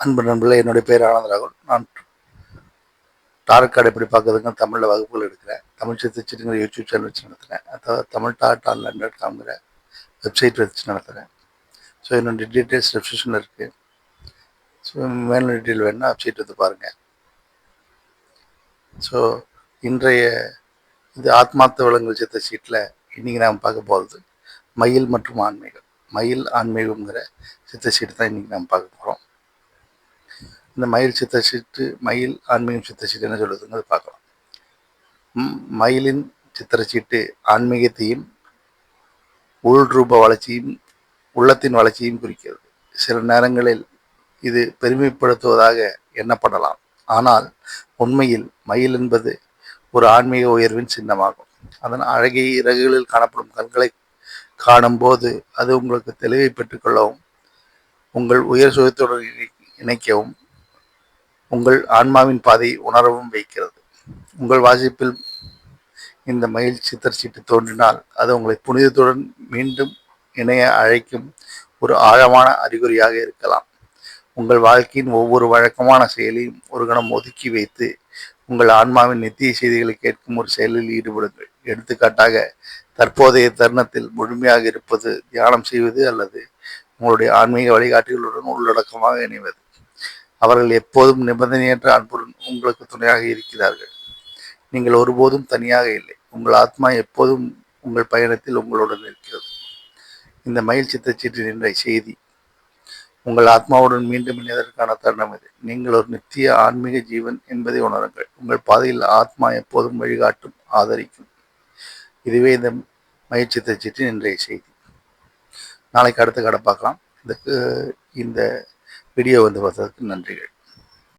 அன்பு நண்பர்களே என்னுடைய பேர் ஆனந்த ராகுல். நான் டாரட் கார்டு எப்படி பார்க்குறதுங்க தமிழில் வகுப்புகள் எடுக்கிறேன். தமிழ் சித்திச்சிட்டுங்கிற யூடியூப் சேனல் வச்சு நடத்துகிறேன் அதாவது தமிழ் டாட் ஆன்லைன் டாட் காம்ங்கிற வெப்சைட் வச்சு நடத்துகிறேன் ஸோ என்னுடைய டீட்டெயில்ஸ் டிஸ்கிரிப்ஷனில் இருக்குது ஸோ மேலும் டீட்டெயில் வேணுன்னா வெப்சைட் வந்து பாருங்கள் ஸோ இன்றைய இது ஆத்மார்த்த விலங்கு சித்த சீட்டில் இன்றைக்கி நாம் பார்க்க போகிறது மயில் மற்றும் ஆன்மீகம். மயில் ஆன்மீகம்ங்கிற சித்த சீட்டு தான் இன்றைக்கி நாம் பார்க்க போகிறோம் இந்த மயில் சித்த சீட்டு மயில் ஆன்மீகம் சித்த சீட்டு என்ன சொல்லுதுங்கிறது பார்க்கலாம். மயிலின் சித்திர சீட்டு ஆன்மீகத்தையும் உள் ரூப வளர்ச்சியும் உள்ளத்தின் வளர்ச்சியும் குறிக்கிறது. சில நேரங்களில் இது பெருமைப்படுத்துவதாக எண்ணப்படலாம் ஆனால் உண்மையில் மயில் என்பது ஒரு ஆன்மீக உயர்வின் சின்னமாகும். அதன் அழகிய இறகுகளில் காணப்படும் கண்களை காணும்போது அது உங்களுக்கு தெளிவை பெற்றுக்கொள்ளவும் உங்கள் உயர் சுயத்துடன் இணைக்கவும் உங்கள் ஆன்மாவின் பாதையை உணரவும் வைக்கிறது. உங்கள் வாசிப்பில் இந்த மயில் சித்தர் சீட்டு தோன்றினால் அது உங்களை புனிதத்துடன் மீண்டும் இணைய அழைக்கும் ஒரு ஆழமான அறிகுறியாக இருக்கலாம். உங்கள் வாழ்க்கையின் ஒவ்வொரு வழக்கமான செயலையும் ஒரு கணம் ஒதுக்கி வைத்து உங்கள் ஆன்மாவின் நித்திய செய்திகளை கேட்கும் ஒரு செயலில் ஈடுபடுங்கள். எடுத்துக்காட்டாக தற்போதைய தருணத்தில் முழுமையாக இருப்பது தியானம் செய்வது அல்லது உங்களுடைய ஆன்மீக வழிகாட்டிகளுடன் உள்ளடக்கமாக இணைவது. அவர்கள் எப்போதும் நிபந்தனையற்ற அன்புடன் உங்களுக்கு துணையாக இருக்கிறார்கள். நீங்கள் ஒருபோதும் தனியாக இல்லை. உங்கள் ஆத்மா எப்போதும் உங்கள் பயணத்தில் உங்களுடன் இருக்கிறது. இந்த மயில் சித்தச்சீட்டின் இன்றைய செய்தி. உங்கள் ஆத்மாவுடன் மீண்டும் இணைவதற்கான தருணம் இது. நீங்கள் ஒரு நித்திய ஆன்மீக ஜீவன் என்பதை உணருங்கள். உங்கள் பாதையில் ஆத்மா எப்போதும் வழிகாட்டும் ஆதரிக்கும். இதுவே இந்த மயில் சித்தச்சீட்டின் இன்றைய செய்தி. நாளைக்கு அடுத்த கடை பார்க்கலாம். இந்த வீடியோ வந்து பார்த்ததுக்கு நன்றிகள்.